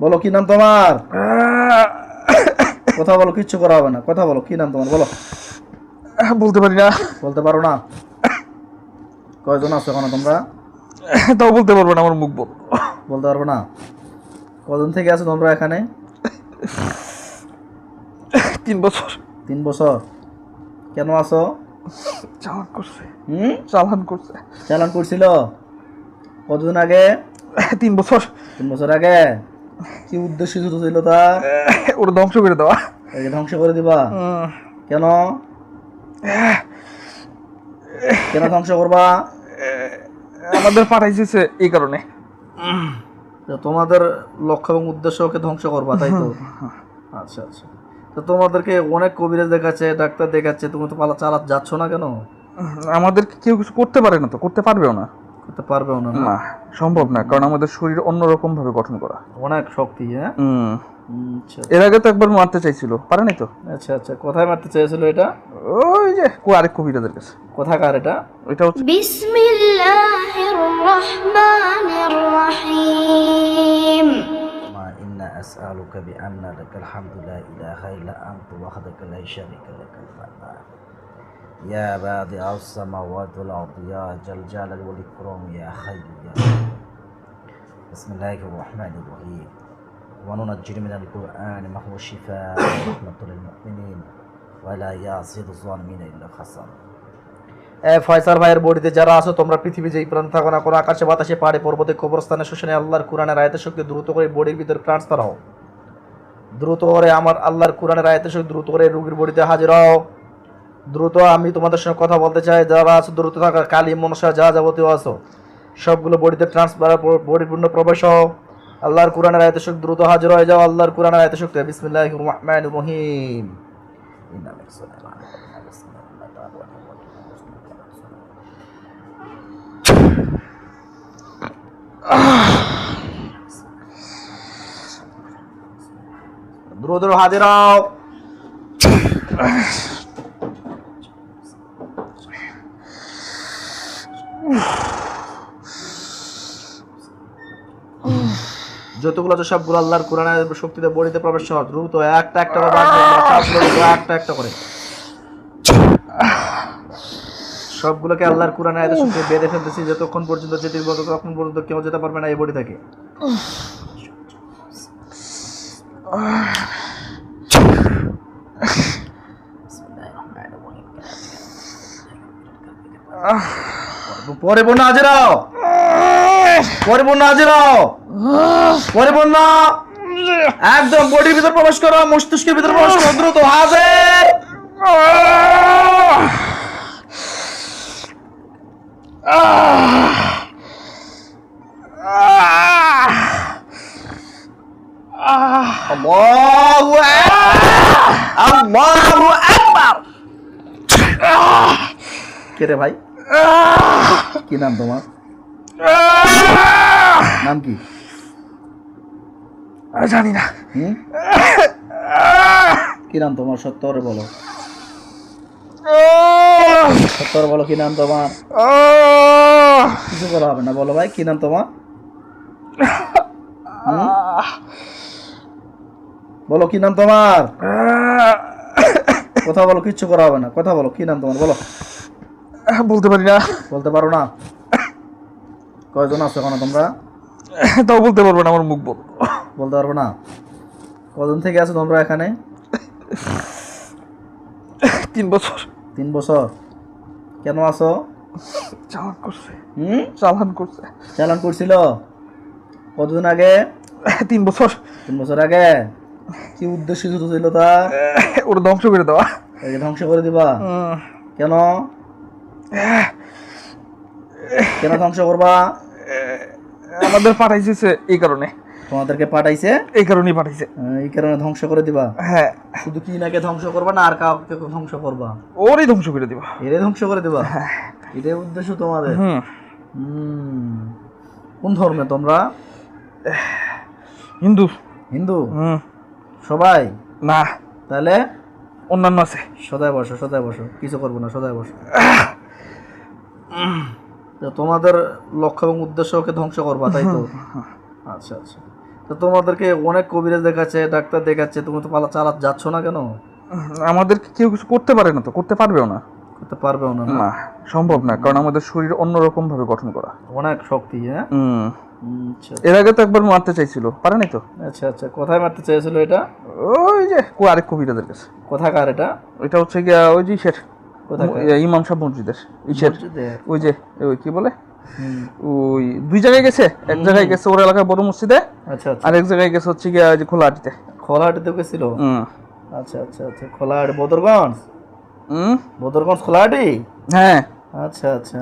বলো কি নাম তোমার? কথা বলো কিচ্ছু করা হবে না। কথা বলো কি নাম তোমার? বলো। বলতে পারি না। বলতে পারো না। কয়জন আছো এখন তোমরা? তাও বলতে পারব না আমার মুখ বল বলতে পারব না। কজন থেকে আছো তোমরা এখানে? তিন বছর। তিন বছর। কেন আছো? চালান করছে। হুম? চালান করছে। চালান করছিল? কতদিন আগে? তিন বছর। তিন বছর আগে? কি উদ্দেশ্য ছিল তা? ওরা ধ্বংস করে দেওয়া। ধ্বংস করে দিবা? কেন? কেন ধ্বংস করবা? আমাদের পাঠাইছে এই কারণে। তোমাদের লক্ষ্য এবং উদ্দেশ্য ওকে ধ্বংস করবা তাই তো? আচ্ছা আচ্ছা। তো তোমাদেরকে অনেক কবিরাজ দেখাচ্ছে ডাক্তার দেখাচ্ছে তুমি তো পালা চালা যাচ্ছ না কেন? আমাদের কেউ কিছু করতে পারে না তো করতে পারবেও না। করতে পারবেও না না? না সম্ভব না কারণ আমাদের শরীর অন্যরকম ভাবে গঠন করা অনেক শক্তি হ্যাঁ উম, হুম, আচ্ছা এর আগে তো একবার মারতে চাইছিল পারে নাই তো আচ্ছা আচ্ছা কোথায় মারতে চেয়েছিল এটা ওই যে কো আরেক কবিরাদের কাছে কোথাকার এটা ওইটা হচ্ছে بسم الله الرحمن الرحيم ما إنا أسألك بأن لك الحمد لا إله إلا أنت وحدك لا شريك لك المنان يا بادع السماوات والأرض يا جل جلال والإكرام يا حي يا قيوم. بسم الله الرحمن الرحيم وننجر من القرآن ما هو شفاء ورحمة للمؤمنين ولا يعصي الظالمين إلا خسارة এ ফয়সাল ভাইয়ের বডিতে যারা আছো তোমরা পৃথিবী যেই প্রান্ত থাকো না কোনো আকাশে বাতাসে পাহাড়ে পর্বতে কবরস্থানে শ্মশানে আল্লাহর কোরআনের আয়তের শক্তি দ্রুত করে বডির ভিতরে ট্রান্সফার হও দ্রুত করে আমার আল্লাহর কোরআনের আয়তের শক্তি দ্রুত করে রোগীর বডিতে হাজির হও দ্রুত আমি তোমাদের সঙ্গে কথা বলতে চাই, যারা আছো দ্রুত থাকা, কালী, মনসা, যা যাবতীয় আছো, সবগুলো বডিতে ট্রান্সফার পরিপূর্ণ প্রবেশ আল্লাহর কোরআনের আয়তের শক্তি দ্রুত হাজির হয়ে যাও, আল্লাহর কোরআনের আয়তের শক্তি বিসমিল্লাহির রহমানির রহিম। দ্রুত হাজির হও। যতগুলো আছে সবগুলো আল্লাহর কোরআনের শক্তিতে বডিতে প্রবেশ হওয়া দ্রুত একটা একটা করে সবগুলো একটা একটা করে। সবগুলোকে আল্লাহর কোরআনের আয়াতের শক্তি বেঁধে ফেলতেছি, যতক্ষণ পর্যন্ত যেতে বলতো ততক্ষণ পর্যন্ত কেউ যেতে পারবে না এই বডি থেকে। পরে বন্যা হাজিরাও। পরে বন্যা হাজিরাও পরে বন্যা একদম বডির ভিতর প্রবেশ করো, মস্তিষ্কের ভিতর প্রবেশ করো, দ্রুত হাজির। কে রে ভাই? কি নাম তোমার? নাম কি? জানি না। কি নাম তোমার? সত্তরে বলো। সত্তরে বলো কি নাম তোমার? কিছু বলা হবে না বলো ভাই কি নাম তোমার? বলো কি নাম তোমার? কথা বলো কিচ্ছু করা হবে না কথা বলো কি নাম তোমার বলো। বলতে পারি না। বলতে পারো না। কয়জন আছো এখন তোমরা? তাও বলতে পারব না আমার মুখ বল বলতে পারব না? কজন থেকে আছো তোমরা এখানে? তিন বছর। তিন বছর। কেন আছো? চালান করছে। হুম? চালান করছে। চালান করছিল? কতদিন আগে? তিন বছর। তিন বছর আগে? কি উদ্দেশ্য ছিল তা? ওরা ধ্বংস করে দেওয়া। ধ্বংস করে দিবা? কেন? কেন ধ্বংস করবা? আমাদের পাঠাইছে এই কারণে। তোমাদেরকে পাঠাইছে? এই কারণেই পাঠাইছে। এই কারণে ধ্বংস করে দিবা? হ্যাঁ। শুধু কি নাকে ধ্বংস করবা না আর কাউকে ধ্বংস করবা? ওরই ধ্বংস করে দিবা। এরে ধ্বংস করে দিবা? হ্যাঁ। এটাই উদ্দেশ্য তোমাদের? হুম। কোন ধর্মে তোমরা? হিন্দু। হিন্দু? হুম। সবাই? না। তাহলে? অন্যান্য আছে। সদায় বসো সদায় বসো। কিছু করব না সদায় বসো। তোমাদের লক্ষ্য এবং উদ্দেশ্য ওকে ধ্বংস করবা তাই তো? আচ্ছা আচ্ছা। তো তোমাদেরকে অনেক কবিরাজ দেখাচ্ছে ডাক্তার দেখাচ্ছে তুমি তো পালা চালা যাচ্ছ না কেন? আমাদেরকে কেউ কিছু করতে পারে না তো করতে পারবেও না। করতে পারবেও না না? সম্ভব না কারণ আমাদের শরীর অন্যরকম ভাবে গঠন করা। অনেক শক্তি হ্যাঁ? আচ্ছা। এর আগে তো একবার মারতে চাইছিল পারে নাই তো? আচ্ছা আচ্ছা। কোথায় মারতে চেয়েছিল এটা? ওই যে আরেক কবিরাজের কাছে। কোথাকার এটা? ওইটা হচ্ছে গিয়া ওই যে? ইয়া, ইমাম সাহেব মসজিদের ইসের। ওই যে ওই কি বলে? ওই দুই জায়গায় গেছে। এক জায়গায় গেছে ওর এলাকার বড় মসজিদে আচ্ছা আচ্ছা। আর এক জায়গায় গেছে হচ্ছে গিয়া যে খোলা আটিতে খোলাহাটিতে গেছিল? আচ্ছা আচ্ছা আচ্ছা। খোলাহাটি বদরগঞ্জ? হুম? বদরগঞ্জ খোলাহাটি? হ্যাঁ। আচ্ছা আচ্ছা।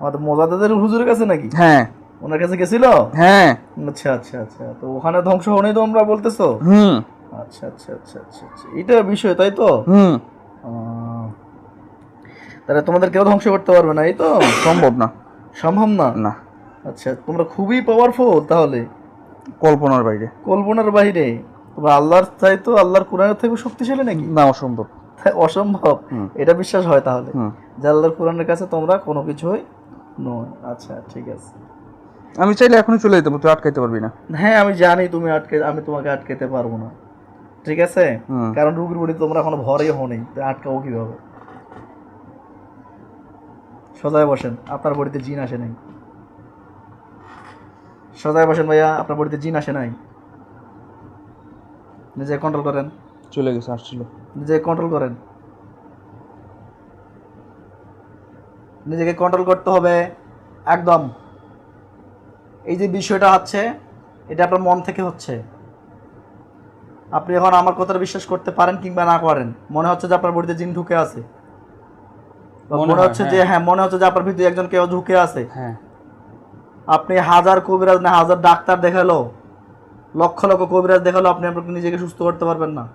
আমাদের মোজাদাদের হুজুরের কাছে নাকি? হ্যাঁ। ওনার কাছে গেছিল? হ্যাঁ। আচ্ছা আচ্ছা আচ্ছা। তো ওখানে ধ্বংস হনে তোমরা বলতেছো? হুম। আচ্ছা আচ্ছা আচ্ছা আচ্ছা আচ্ছা। এটা বিষয় তাই তো? হুম। তাহলে তোমাদের কেউ ধ্বংস করতে পারবে না এই তো? সম্ভব না। সম্ভব না? না। আচ্ছা তোমরা খুবই পাওয়ারফুল তাহলে। কল্পনার বাইরে। কল্পনার বাইরে। তোমরা আল্লাহর চাই তো আল্লাহর কোরআনের থেকে শক্তিশালী নাকি? না অসম্ভব। অসম্ভব। এটা বিশ্বাস হয় তাহলে। যে আল্লাহর কোরআনের কাছে তোমরা কোনো কিছুই নয়। আচ্ছা ঠিক আছে। আমি চাইলে এখনই চলে যেতে পারব, তুই আটকাইতে পারবি না। হ্যাঁ আমি জানি তুমি আটকে আমি তোমাকে আটকাতে পারব না। ঠিক আছে? কারণ রুগীর বডি তোমরা এখনও ভরে হনি তো আটকাবো কীভাবে? সজায় বসেন আপনার বডিতে জিন আসে নাই। সজায় বসেন ভাইয়া আপনার বডিতে জিন আসে নাই। নিজে কন্ট্রোল করেন। চলে গেছে আসছিল। নিজে কন্ট্রোল করেন। নিজেকে কন্ট্রোল করতে হবে একদম। এই যে বিষয়টা হচ্ছে এটা আপনার মন থেকে হচ্ছে। আপনি এখন আমার কথাটা বিশ্বাস করতে পারেন কিংবা না করেন মনে হচ্ছে যে আপনার বডিতে জিন ঢুকে আছে। মনে হচ্ছে যে হ্যাঁ। মনে হচ্ছে যে আপনার ভিতরে একজন কেউ ঢুকে আছে। হ্যাঁ। আপনি হাজার কবিরাজ না হাজার ডাক্তার দেখাল লক্ষ লক্ষ কবিরাজ দেখাল আপনি আপনাকে নিজেকে সুস্থ করতে পারবেন না।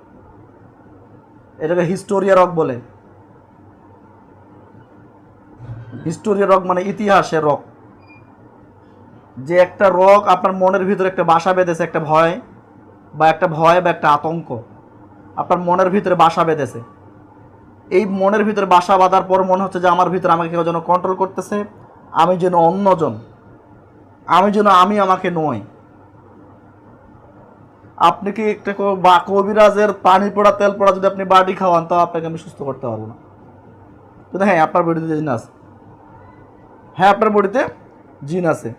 এটাকে হিস্টোরিয়া রক বলে। হিস্টোরিয়া রক মানে ইতিহাসের রক। যে একটা রক আপনার মনের ভিতরে একটা বাসা বেঁধেছে একটা ভয় বা একটা ভয় বা একটা আতঙ্ক। আপনার মনের ভিতরে বাসা বেঁধেছে। এই মনের ভিতরে বাসা বাঁধার পর মনে হচ্ছে যে আমার ভিতরে আমাকে কেউ যেন কন্ট্রোল করতেছে। আমি যেন অন্যজন। আমি যেন আমি আমাকে নই আপনি কি একটা বা কবিরাজের পানি পড়া, তেল পড়া যদি আপনি বাড়ি খাওয়ান তো আপনাকে আমি সুস্থ করতে পারব না। কিন্তু হ্যাঁ আপনার বডিতে জিন আছে। হ্যাঁ আপনার বডিতে জিন আছে।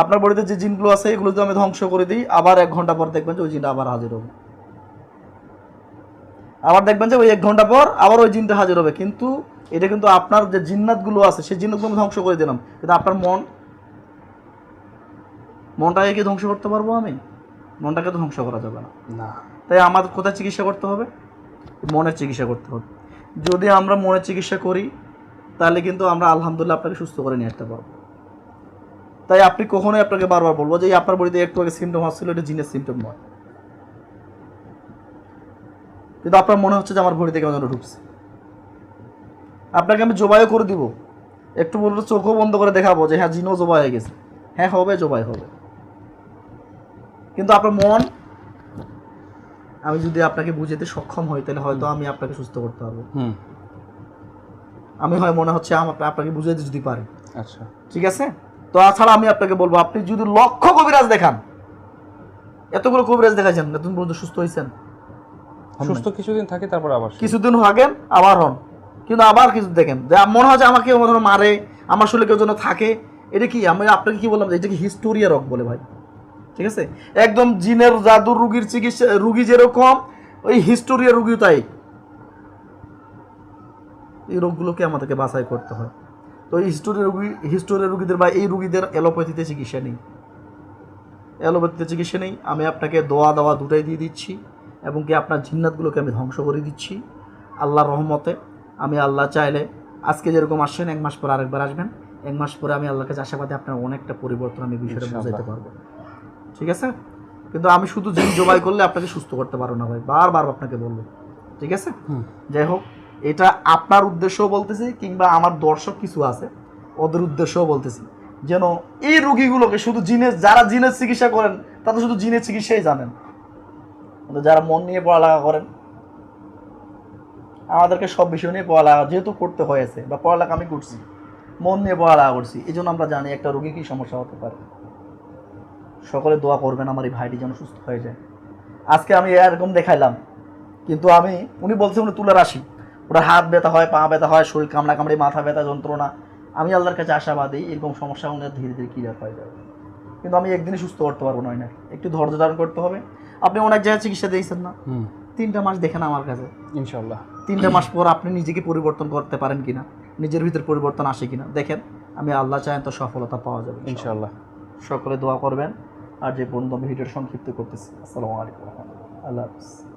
আপনার বডিতে যে জিনগুলো আছে, এগুলো যদি আমি ধ্বংস করে দিই, আবার এক ঘণ্টা পর দেখবেন যে ওই জিনটা আবার হাজির হবে। আবার দেখবেন যে ওই এক ঘণ্টা পর আবার ওই জিনটা হাজির হবে। কিন্তু এটা কিন্তু আপনার যে জিন্নাতগুলো আছে সেই জিন্নাতগুলো ধ্বংস করে দিলাম। কিন্তু আপনার মন মনটাকে কি ধ্বংস করতে পারব আমি? মনটাকে তো ধ্বংস করা যাবে না। না। তাই আমাদের কোথায় চিকিৎসা করতে হবে? মনের চিকিৎসা করতে হবে। যদি আমরা মনের চিকিৎসা করি তাহলে কিন্তু আমরা আলহামদুলিল্লাহ আপনাকে সুস্থ করে নিয়ে আসতে পারব। তাই আপনি কখনোই আপনাকে বারবার বলব যে আপনার বডিতে একটু আগে সিমটম আসছিল এটা জিনের সিমটম নয়। কিন্তু আপনার মনে হচ্ছে যে আমার বডিতে কেমন যেন ঢুকছে। আপনাকে আমি জবাইও করে দিব। একটু বলব চোখও বন্ধ করে দেখাবো যে হ্যাঁ জিনও জবাই হয়ে গেছে। হ্যাঁ হবে জবাই হবে। কিন্তু আপনার মন আমি যদি আপনাকে বুঝাতে সক্ষম হই তাহলে হয়তো আমি আপনাকে সুস্থ করতে পারব। আমি হয় মনে হচ্ছে আপনাকে বুঝাইতে যদি পারি। আচ্ছা। ঠিক আছে? তো তাছাড়া আমি আপনাকে বলব আপনি যদি লক্ষ কবিরাজ দেখান এতগুলো কবিরাজ দেখাইছেন তুমি পর্যন্ত সুস্থ হয়েছেন। সুস্থ কিছুদিন থাকে তারপর আবার কিছুদিন হাগেন আবার হন। কিন্তু আবার কিছু দেখেন। যে মনে হয় যে আমাকে হয় মারে আমার শরীরে কেউ যেন থাকে এটা কি? আমি আপনাকে কি বললাম যে এটা কি হিস্টোরিয়া রক বলে ভাই? ঠিক আছে? একদম জিনের জাদুর রুগীর চিকিৎসা রুগী যেরকম ওই হিস্টোরিয়া রুগী তাই। এই রোগগুলোকে আমাদেরকে বাছাই করতে হয়। তো এই হিস্টোরিয়া রুগী হিস্টোরিয়া রুগীদের বা এই রুগীদের অ্যালোপ্যাথিতে চিকিৎসা নেই। অ্যালোপ্যাথিতে চিকিৎসা নেই। আমি আপনাকে দোয়া দাওয়া দুটাই দিয়ে দিচ্ছি। এবং কি আপনার জিন্নাতগুলোকে আমি ধ্বংস করে দিচ্ছি। আল্লাহর রহমতে আমি আল্লাহ চাইলে আজকে যেরকম আসছেন এক মাস পর আরেকবার আসবেন। এক মাস পরে আমি আল্লাহর কাছে আশাবাদী আপনার অনেকটা পরিবর্তন আমি বিষয়টা। বুঝাইতে পারব। ঠিক আছে? কিন্তু আমি শুধু জিন জবাই করলে আপনাকে সুস্থ করতে পারব না ভাই। বারবার আপনাকে বলব। ঠিক আছে? যাই হোক এটা আপনার উদ্দেশ্যও বলতেছি কিংবা আমার দর্শক কিছু আছে ওদের উদ্দেশ্যও বলতেছি। যেন এই রুগীগুলোকে শুধু জিনের যারা জিনের চিকিৎসা করেন তারা শুধু জিনের চিকিৎসাই জানেন। কিন্তু যারা মন নিয়ে পড়ালেখা করেন, আমাদেরকে সব বিষয় নিয়ে পড়ালেখা, যেহেতু করতে হয়েছে বা পড়ালেখা আমি করছি, মন নিয়ে পড়ালেখা করছি এই জন্য আমরা জানি একটা রোগী কী সমস্যা হতে পারে। সকলে দোয়া করবেন আমার এই ভাইটি যেন সুস্থ হয়ে যায়। আজকে আমি এরকম দেখাইলাম, কিন্তু আমি, উনি বলছে উনি তুলে রাশি। ওটা হাত ব্যথা হয়, পা ব্যথা হয়, শরীর কামড়া কামড়ি, মাথা ব্যথা, যন্ত্রণা। আমি আল্লাহর কাছে আশাবাদী, এরকম সমস্যা উনি ধীরে ধীরে ক্লিয়ার হয়ে যাবে। কিন্তু আমি একদিনই সুস্থ করতে পারব না না। একটু ধৈর্য ধারণ করতে হবে আপনি অনেক জায়গায় চিকিৎসা দিয়েছেন না। হুম। তিনটা মাস দেখেন আমার কাছে। ইনশাল্লাহ তিনটা মাস পর আপনি নিজেকে পরিবর্তন করতে পারেন কিনা নিজের ভিতরে পরিবর্তন আসে কিনা দেখেন আমি আল্লাহ চাই তো সফলতা পাওয়া যাবে ইনশাল্লাহ সকলে দোয়া করবেন। আর যে বন্ধু আমি ভিডিওর সংক্ষিপ্ত করতেছি। আসসালামু আলাইকুম। আল্লাহ হাফিজ।